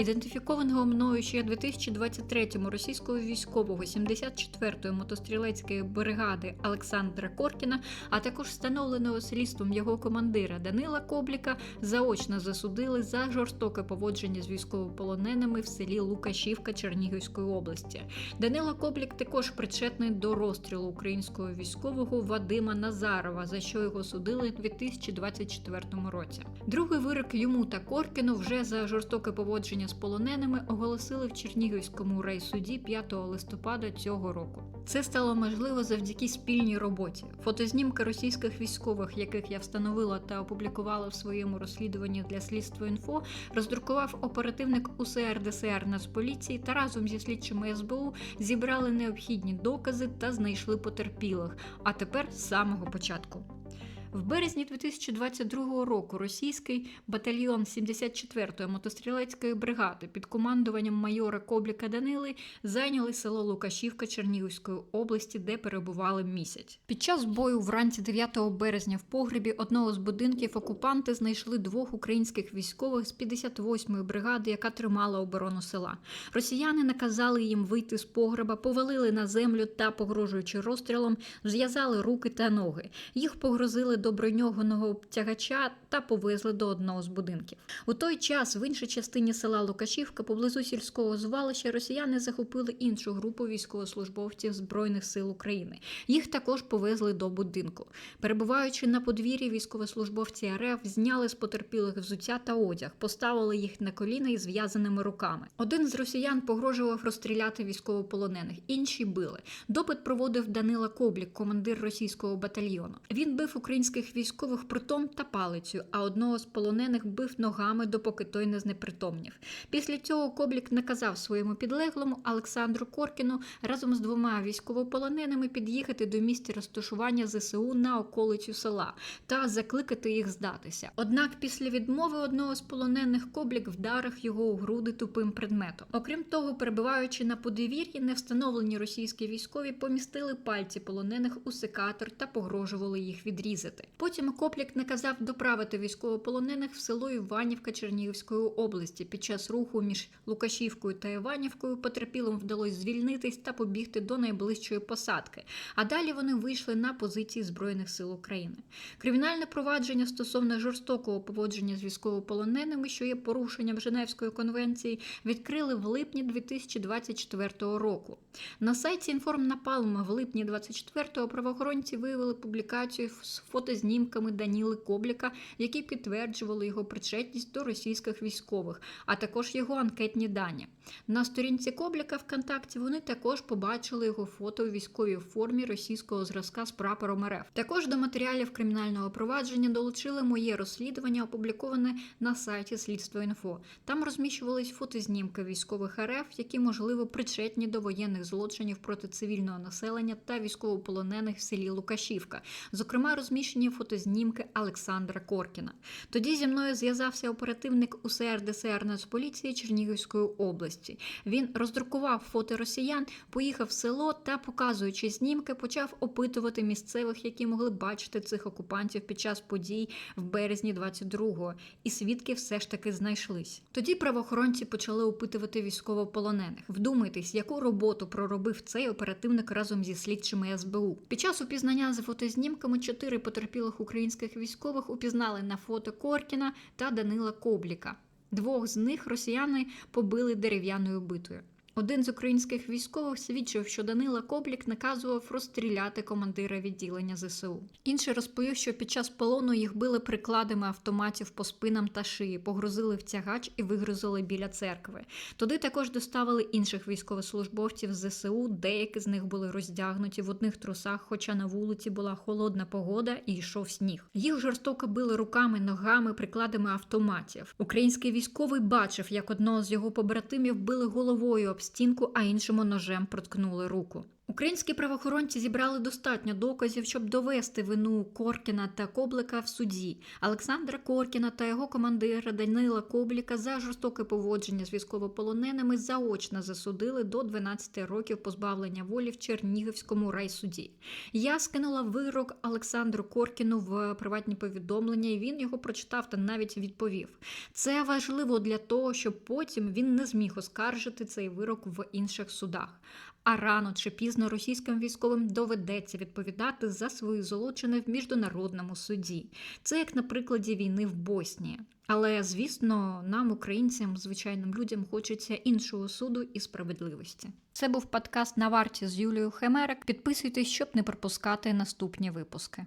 Ідентифікованого мною ще у 2023-му російського військового 74-ї мотострілецької бригади Олександра Коркіна, а також встановленого слідством його командира Данила Кобліка, заочно засудили за жорстоке поводження з військовополоненими в селі Лукашівка Чернігівської області. Данила Коблік також причетний до розстрілу українського військового Вадима Назарова, за що його судили у 2024 році. Другий вирок йому та Коркіну вже за жорстоке поводження з полоненими оголосили в Чернігівському райсуді 5 листопада цього року. Це стало можливо завдяки спільній роботі. Фотознімки російських військових, яких я встановила та опублікувала в своєму розслідуванні для слідства інфо, роздрукував оперативник УСР ДСР Нацполіції та разом зі слідчими СБУ зібрали необхідні докази та знайшли потерпілих. А тепер з самого початку. В березні 2022 року російський батальйон 74-ї мотострілецької бригади під командуванням майора Кобліка Данили зайняли село Лукашівка Чернігівської області, де перебували місяць. Під час бою вранці 9 березня в погребі одного з будинків окупанти знайшли двох українських військових з 58-ї бригади, яка тримала оборону села. Росіяни наказали їм вийти з погреба, повалили на землю та, погрожуючи розстрілом, зв'язали руки та ноги. Їх погрозили до броньованого тягача та повезли до одного з будинків. У той час в іншій частині села Лукашівка, поблизу сільського звалища, росіяни захопили іншу групу військовослужбовців Збройних сил України. Їх також повезли до будинку. Перебуваючи на подвір'ї, військовослужбовці РФ зняли з потерпілих взуття та одяг, поставили їх на коліна із зв'язаними руками. Один з росіян погрожував розстріляти військовополонених, інші били. Допит проводив Данила Коблік, командир російського батальйону. Він бив українських військових прутом та палицею, а одного з полонених бив ногами, допоки той не знепритомнів. Після цього Коблік наказав своєму підлеглому Олександру Коркіну разом з двома військовополоненими під'їхати до місця розташування ЗСУ на околицю села та закликати їх здатися. Однак після відмови одного з полонених Коблік вдарив його у груди тупим предметом. Окрім того, перебуваючи на подвір'ї, невстановлені російські військові помістили пальці полонених у секатор та погрожували їх відрізати. Потім Коплік наказав доправити військовополонених в село Іванівка Чернігівської області. Під час руху між Лукашівкою та Іванівкою потерпілим вдалося звільнитись та побігти до найближчої посадки. А далі вони вийшли на позиції Збройних сил України. Кримінальне провадження стосовно жорстокого поводження з військовополоненими, що є порушенням Женевської конвенції, відкрили в липні 2024 року. На сайті Інформнапалма в липні 24-го правоохоронці виявили публікацію з фотознімками Даніли Кобліка, які підтверджували його причетність до російських військових, а також його анкетні дані. На сторінці Кобліка ВКонтакті вони також побачили його фото у військовій формі російського зразка з прапором РФ. Також до матеріалів кримінального провадження долучили моє розслідування, опубліковане на сайті Слідство інфо. Там розміщувались фотознімки військових РФ, які можливо причетні до воєнних злочинів проти цивільного населення та військовополонених в селі Лукашівка. Зокрема, розміщені фотознімки Олександра Коркіна. Тоді зі мною зв'язався оперативник УСР ДСР Нацполіції Чернігівської області. Він роздрукував фото росіян, поїхав в село та, показуючи знімки, почав опитувати місцевих, які могли бачити цих окупантів під час подій в березні 22-го. І свідки все ж таки знайшлись. Тоді правоохоронці почали опитувати військовополонених. Вдумайтесь, яку роботу проробив цей оперативник разом зі слідчими СБУ. Під час упізнання за фотознімками чотири потерпілих українських військових упізнали на фото Коркіна та Данила Кобліка. Двох з них росіяни побили дерев'яною битою. Один з українських військових свідчив, що Данила Коблік наказував розстріляти командира відділення ЗСУ. Інший розповів, що під час полону їх били прикладами автоматів по спинам та шиї, погрузили в тягач і вигрузили біля церкви. Туди також доставили інших військовослужбовців з ЗСУ. Деякі з них були роздягнуті в одних трусах, хоча на вулиці була холодна погода і йшов сніг. Їх жорстоко били руками, ногами, прикладами автоматів. Український військовий бачив, як одного з його побратимів били головою об стінку, а іншому ножем проткнули руку. Українські правоохоронці зібрали достатньо доказів, щоб довести вину Коркіна та Коблика в суді. Олександра Коркіна та його командира Данила Кобліка за жорстоке поводження з військовополоненими заочно засудили до 12 років позбавлення волі в Чернігівському райсуді. Я скинула вирок Олександру Коркіну в приватні повідомлення, і він його прочитав та навіть відповів. Це важливо для того, щоб потім він не зміг оскаржити цей вирок в інших судах. А рано чи пізно російським військовим доведеться відповідати за свої злочини в міжнародному суді. Це як на прикладі війни в Боснії. Але звісно, нам, українцям, звичайним людям, хочеться іншого суду і справедливості. Це був подкаст на варті з Юлією Хемерик. Підписуйтесь, щоб не пропускати наступні випуски.